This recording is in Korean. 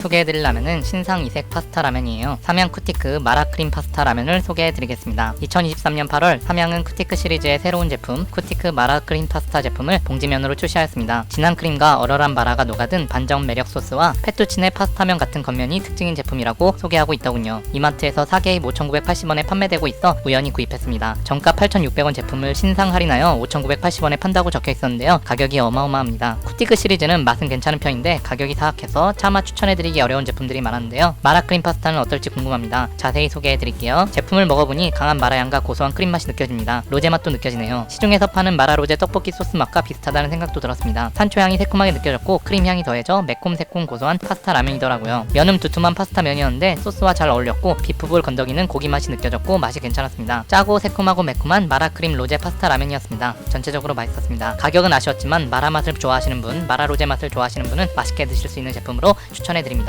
소개해드릴 라면은 신상 이색 파스타 라면이에요. 삼양 쿠티크 마라크림 파스타 라면을 소개해드리겠습니다. 2023년 8월 삼양은 쿠티크 시리즈의 새로운 제품 쿠티크 마라크림 파스타 제품을 봉지면으로 출시하였습니다. 진한 크림과 얼얼한 마라가 녹아든 반전 매력 소스와 페투치네 파스타면 같은 겉면이 특징인 제품이라고 소개하고 있더군요. 이마트에서 4개의 5,980원에 판매되고 있어 우연히 구입했습니다. 정가 8,600원 제품을 신상 할인하여 5,980원에 판다고 적혀 있었는데요. 가격이 어마어마합니다. 쿠티크 시리즈는 맛은 괜찮은 편인데 가격이 사악해서 차마 추천해드리 기 어려운 제품들이 많았는데요. 마라 크림 파스타는 어떨지 궁금합니다. 자세히 소개해드릴게요. 제품을 먹어보니 강한 마라향과 고소한 크림 맛이 느껴집니다. 로제 맛도 느껴지네요. 시중에서 파는 마라 로제 떡볶이 소스 맛과 비슷하다는 생각도 들었습니다. 산초 향이 새콤하게 느껴졌고 크림 향이 더해져 매콤 새콤 고소한 파스타 라면이더라고요. 면은 두툼한 파스타 면이었는데 소스와 잘 어울렸고 비프볼 건더기는 고기 맛이 느껴졌고 맛이 괜찮았습니다. 짜고 새콤하고 매콤한 마라 크림 로제 파스타 라면이었습니다. 전체적으로 맛있었습니다. 가격은 아쉬웠지만 마라 맛을 좋아하시는 분, 마라 로제 맛을 좋아하시는 분은 맛있게 드실 수 있는 제품으로 추천해드립니다.